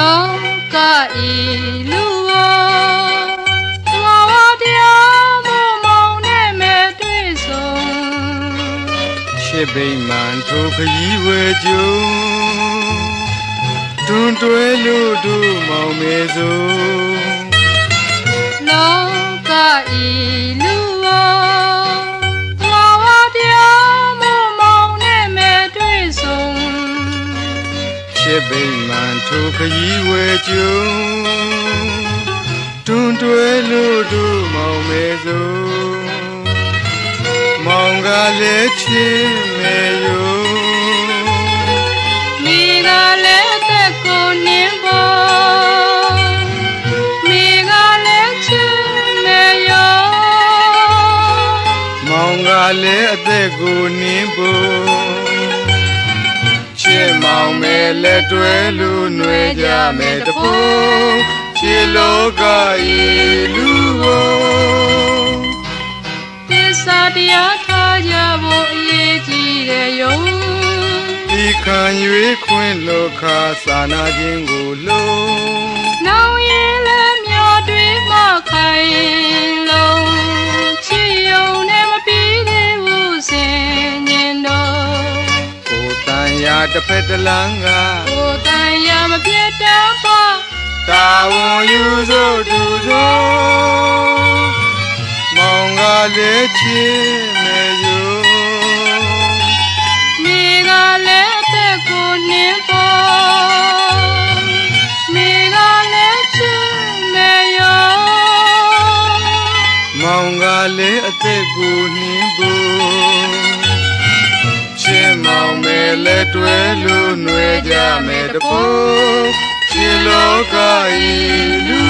လောကဤလူဝသဝတရားမမောင်နဲ့မဲ့တွေ့ဆုံရှစ်ဘိမှန်ထိုခရီးဝဲကျုံတွန်တွဲလူတို့မောင်မေစုံ ချစ်ဗိမာန်ထိုခရီးဝဲကြုံတွန်တွဲလို့တို့မောင်မေစုံမောင်ကလည်းချစ်မေယုံမိကလည်းအသက်ကိုနင်းပေါ်မိကလည်းချစ်မဲ့ရောမောင်ကလည်းအသက်ကိုနင်းဖို့ ချစ်မောင်မဲလက်တွဲလို့ຫນွေကြမယ်တဖို့ချစ်လောကဤလူကိုသစ္စာတရားထားကြဖို့အရေးကြီးတဲ့ယုံဒီခံ၍ခွင့်လောကစာနာခြင်းကိုလုံးနောင်ရ တစ်ဖက်တစ်လမ်းကကိုယ်တန်ရမပြတ်တတ်ပါတာဝန်ယူစို့သူစို့မောင်ကလည်းချစ်မယ်ယုံမိကလည်းအသက်ကိုနင်းပေါ်မိကလည်းချစ်မဲ့ရောမောင်ကလည်းအသက်ကို တွဲလို့ຫນွေကြမယ်တဖို့ချစ်လောကဤလူ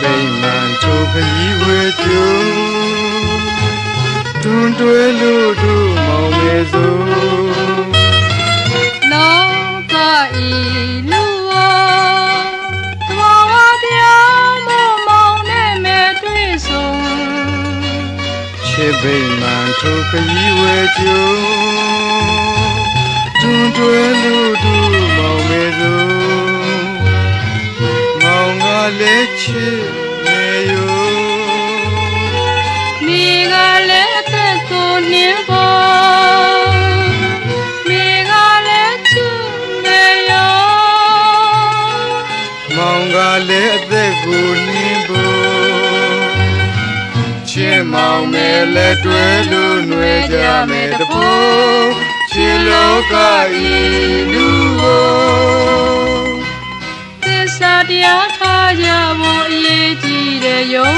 ဗိမာန်ထိုခရီးဝဲကျုံတွန်တွဲလို့တို့မောင်မဲစုံလောကဤလူဝသွားဝတရားမမောင်နဲ့မဲ့တွေ့ဆုံချစ်ဗိမာန်ထိုခရီးဝဲကျုံတွန်တွဲလို့တို့ လည်းချစ်နေယုံမိကလည်းအသက်ကိုနင်းပေါ်မိကလည်းချစ်မဲ့ရောမောင်ကလည်းအသက်ကိုနှင်းဖို့ချစ်မောင်မဲလက်တွဲလို့ຫນွေကြမယ်တဖို့ချစ်လောကဤလူကိုသစ္စာတရားထား ကြဖို့အရေးကြီးတဲ့ယုံ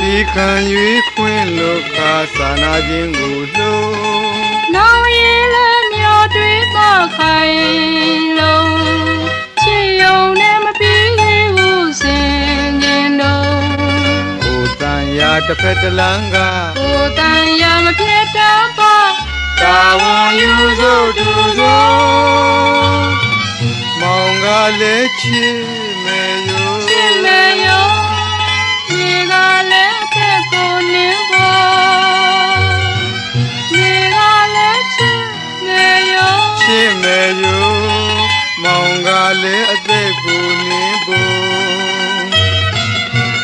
ဒီခံ၍ခွင့်လောကစာနာခြင်းကိုလုံးနောင်ရင်လည်းမျောတွေးမခိုင်လုံးချစ်ယုံနဲ့မပြီးဘူးစင်ញင်တော့ကိုယ်တန်ရာတစ်ဖက်တစ်လမ်းကကိုယ်တန်ရမဖြစ်တတ်ပါတာဝန်ယူစို့သူစို့မောင်ကလည်းချစ် လည်းအသက်ကိုနှင်းဖို့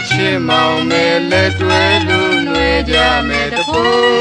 ချစ်မောင်မဲလက်တွဲလို့ຫນွေကြမယ်တဖို့